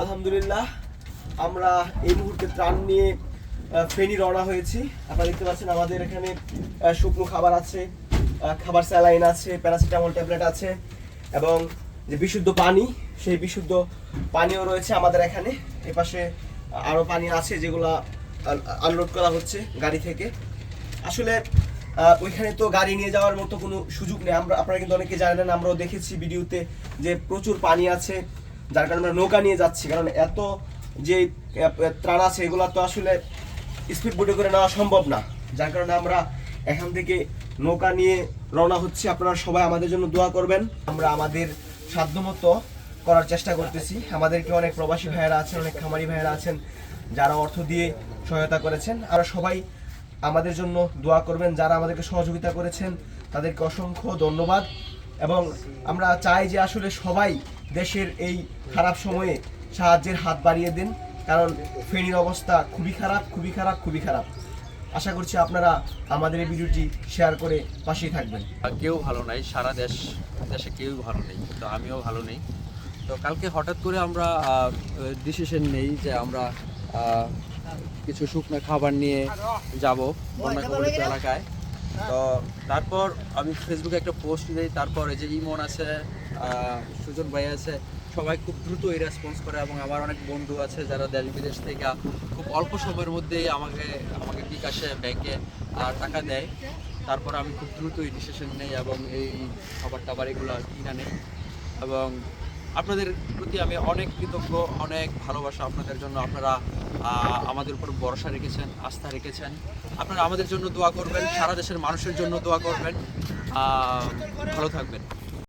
আলহামদুলিল্লাহ, আমরা এই মুহূর্তে ত্রাণ নিয়ে ফেনী রওনা হয়েছি। আপনারা দেখতে পাচ্ছেন আমাদের এখানে শুকনো খাবার আছে খাবার স্যালাইন আছে, প্যারাসিটামল ট্যাবলেট আছে, এবং যে বিশুদ্ধ পানি, সেই বিশুদ্ধ পানিও রয়েছে আমাদের এখানে। এপাশে আরও পানি আছে যেগুলো আনলোড করা হচ্ছে গাড়ি থেকে। আসলে ওইখানে তো গাড়ি নিয়ে যাওয়ার মতো কোনো সুযোগ নেই। আমরা, আপনারা কিন্তু অনেকে জানেন, আমরাও দেখেছি ভিডিওতে যে প্রচুর পানি আছে। যার কারণে আমরা নৌকা নিয়ে যাচ্ছি। কারণ এত যে ত্রাণ আছে, এগুলো তো আসলে স্পিড বোটে করে নেওয়া সম্ভব না। যার কারণে আমরা এখান থেকে নৌকা নিয়ে রওনা হচ্ছে। আপনারা সবাই আমাদের জন্য দোয়া করবেন। আমরা আমাদের সাধ্যমতো করার চেষ্টা করতেছি। আমাদেরকে অনেক প্রবাসী ভাইয়েরা আছেন, অনেক খামারি ভাইয়েরা আছেন, যারা অর্থ দিয়ে সহায়তা করেছেন। আর সবাই আমাদের জন্য দোয়া করবেন। যারা আমাদেরকে সহযোগিতা করেছেন, তাদেরকে অসংখ্য ধন্যবাদ। এবং আমরা চাই যে আসলে সবাই দেশের এই খারাপ সময়ে সাহায্যের হাত বাড়িয়ে দিন, কারণ ফেনীর অবস্থা খুবই খারাপ খুবই খারাপ খুবই খারাপ। আশা করছি আপনারা আমাদের এই ভিডিওটি শেয়ার করে পাশেই থাকবেন। কেউ ভালো নাই, সারা দেশ, দেশে কেউ ভালো নেই, তো আমিও ভালো নেই। তো কালকে হঠাৎ করে আমরা ডিসিশন নেই যে আমরা কিছু শুকনো খাবার নিয়ে যাব বন্যা কবলিত এলাকায়। তো তারপর আমি ফেসবুকে একটা পোস্ট দিই, তারপর এই যে ইমন আছে সুজন ভাই আছে, সবাই খুব দ্রুত এই রেসপন্স করে এবং আমার অনেক বন্ধু আছে যারা দেশ বিদেশ থেকে খুব অল্প সময়ের মধ্যেই আমাকে আমাকে বিকাশে ব্যাংকে টাকা দেয়। তারপর আমি খুব দ্রুত এই ডিসিশন নেই এবং এই খাবার টাবার এগুলো কিনা নেই। এবং আপনাদের প্রতি আমি অনেক কৃতজ্ঞ, অনেক ভালোবাসা। আপনাদের জন্য আপনারা আমাদের উপর ভরসা রেখেছেন, আস্থা রেখেছেন। আপনারা আমাদের জন্য দোয়া করবেন, সারা দেশের মানুষের জন্য দোয়া করবেন। ভালো থাকবেন।